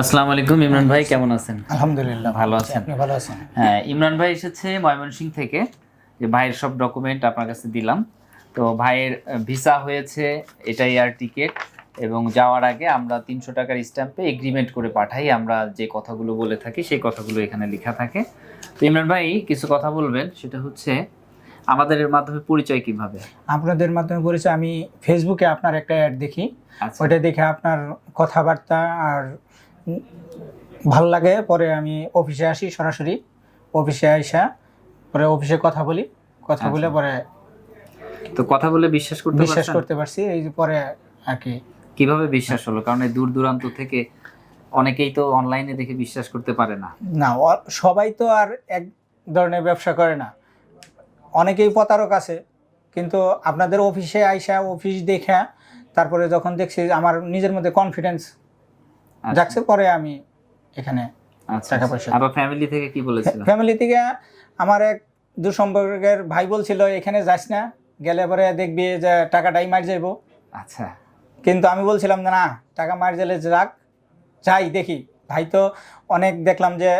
আসসালামু আলাইকুম ইমরান ভাই কেমন আছেন? আলহামদুলিল্লাহ ভালো আছেন? আপনি ভালো আছেন? হ্যাঁ ইমরান ভাই এসেছে ময়মনসিংহ থেকে যে ভাইয়ের সব ডকুমেন্ট আপনার কাছে দিলাম। তো ভাইয়ের ভিসা হয়েছে এটাই আর টিকিট এবং যাওয়ার আগে আমরা তিনশো টাকার স্ট্যাম্পে এগ্রিমেন্ট করে পাঠাই আমরা যে কথাগুলো বলে থাকি সেই কথাগুলো এখানে লেখা থাকে। তো ইমরান ভাই কিছু কথা বলবেন সেটা হচ্ছে আমাদের মাধ্যমে পরিচয় কীভাবে? আপনাদের মাধ্যমে পরিচয় আমি ফেসবুকে আপনার একটা অ্যাড দেখি। আচ্ছা। ওইটা দেখে আপনার কথাবার্তা আর ভালো লাগে পরে আমি অফিসে আসি সরাসরি। অফিসে আইসা পরে অফিসে কথা বলি। কথা বলে আচ্ছা। পরে তো কথা বলে বিশ্বাস করতে বিশ্বাস করতে পারছি এই যে পরে আর কি। কীভাবে বিশ্বাস হলো? কারণ এই দূর দূরান্ত থেকে অনেকেই তো অনলাইনে দেখে বিশ্বাস করতে পারে না। না সবাই তো আর এক ধরনের ব্যবসা করে না। অনেকেই প্রতারক আছে কিন্তু আপনাদের অফিসে আইসা অফিস দেখা তারপরে যখন দেখছি আমার নিজের মধ্যে কনফিডেন্স আচ্ছা, যাচ্ছে পরে আমি এখানে আচ্ছা, টাকা আচ্ছা। পয়সা। আবার ফ্যামিলি থেকে কি বলেছিল? ফ্যামিলি থেকে আমার এক দুসম্পর্কের ভাই বলছিল এখানে যাস না গেলে পরে দেখবি যে টাকাটাই মার যাইব। আচ্ছা। কিন্তু আমি বলছিলাম যে না টাকা মার গেলে যাক যাই দেখি। ভাই তো অনেক দেখলাম যে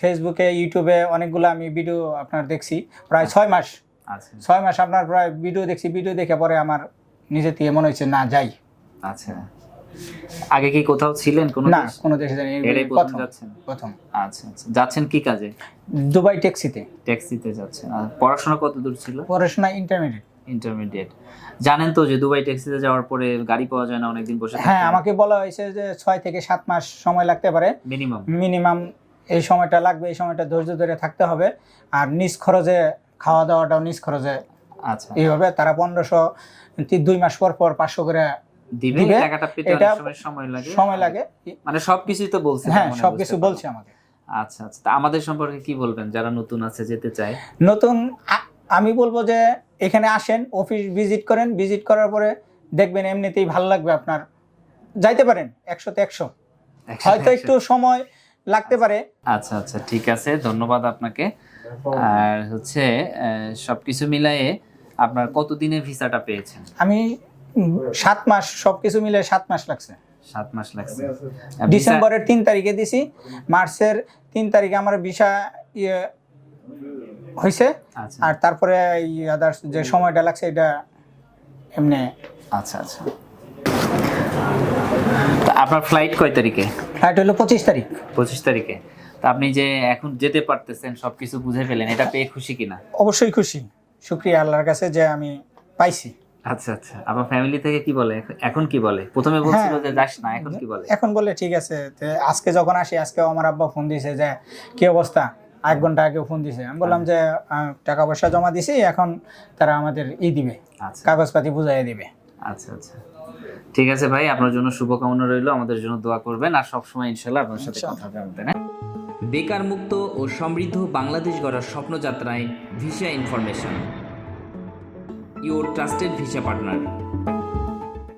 ফেসবুকে ইউটিউবে অনেকগুলো আমি ভিডিও আপনার দেখছি প্রায় ছয় মাস। ছয় মাস আপনার প্রায় ভিডিও দেখছি ভিডিও দেখে পরে আমার নিজে থেকে মনে হচ্ছে না যাই। আচ্ছা। আগে কি কোথাও ছিলেন কোনো না? কোনো দেশে এটাই প্রথম প্রথম যাচ্ছেন? প্রথম। আচ্ছা আচ্ছা। যাচ্ছেন কি কাজে? দুবাই ট্যাক্সিতে। ট্যাক্সিতে যাচ্ছেন। আর পড়াশোনা কত দূর ছিল? পড়াশোনা ইন্টারমিডিয়েট ইন্টারমিডিয়েট জানেন তো যে দুবাই ট্যাক্সিতে যাওয়ার পরে গাড়ি পাওয়া যায় না অনেকদিন বসে হ্যাঁ আমাকে বলা হয়েছে যে ছয় থেকে সাত মাস সময় লাগতে পারে। মিনিমাম মিনিমাম এই সময়টা লাগবে এই সময়টা ধৈর্য ধরে থাকতে হবে। আর নিজ খরচে খাওয়া দাওয়াটাও নিজ খরচে আচ্ছা। এইভাবে তারা পনেরোশো দুই মাস পর পর পাঁচশো করে দিবে। টাকাটা পেতে এটা অনেক সময় লাগে। সময় লাগে। মানে সবকিছুই তো বলছে হ্যাঁ সবকিছু বলছে আমাকে আচ্ছা আচ্ছা। আমাদের সম্পর্কে কি বলবেন? যারা নতুন আছে যেতে চায়। নতুন আমি বলব যে এখানে আসেন অফিস ভিজিট করেন। ভিজিট করার পরে দেখবেন এমনিতেই ভালো লাগবে আপনার। যাইতে পারেন একশোতে একশো। হয়তো একটু সময় লাগতে পারে। আচ্ছা আচ্ছা ঠিক আছে। ধন্যবাদ আপনাকে। আর হচ্ছে সবকিছু মিলায়ে আপনার কতদিনে ভিসাটা পেয়েছেন? আমি সাত মাস সবকিছু মিলে সাত মাস লাগছে। সাত মাস লাগছে। ডিসেম্বরের তিন তারিখে দিছি মার্চের তিন তারিখে আমার ভিসা ইয়ে হয়েছে আচ্ছা। আর তারপরে আদার্স যে সময়টা লাগছে এটা এমনি আচ্ছা আচ্ছা। তা আপনার ফ্লাইট কয় তারিখে? ফ্লাইট হলো পঁচিশ তারিখ। পঁচিশ তারিখে। তা আপনি যে এখন যেতে পারতেছেন সবকিছু বুঝে ফেলেন এটা পেয়ে খুশি কিনা? অবশ্যই খুশি। শুক্রিয়া আল্লাহর কাছে যে আমি পাইছি। আচ্ছা আচ্ছা। আপনার ফ্যামিলি থেকে কি বলে? এখন- কি বলে? প্রথমে বলছিল হ্যাঁ। যে যাস না এখন কি বলে? এখন বলে ঠিক আছে। আজকে যখন আসি আজকে আমার আব্বা ফোন দিয়েছে যে কি অবস্থা? এক ঘণ্টা আগে ফোন দিছে। আমি বললাম যে আহ, টাকা পয়সা জমা দিছি এখন তারা আমাদের ই দিবে। আচ্ছা। কাগজপাতি বুঝাই দিবে। আচ্ছা আচ্ছা। ঠিক আছে ভাই আপনার জন্য শুভকামনা রইল। আমাদের জন্য দোয়া করবেন। আর সবসময় ইনশাল্লাহ আপনার সাথে কথা হবে হ্যাঁ? বেকার মুক্ত ও সমৃদ্ধ বাংলাদেশ গড়ার স্বপ্নযাত্রায় visa information. Your trusted visa partner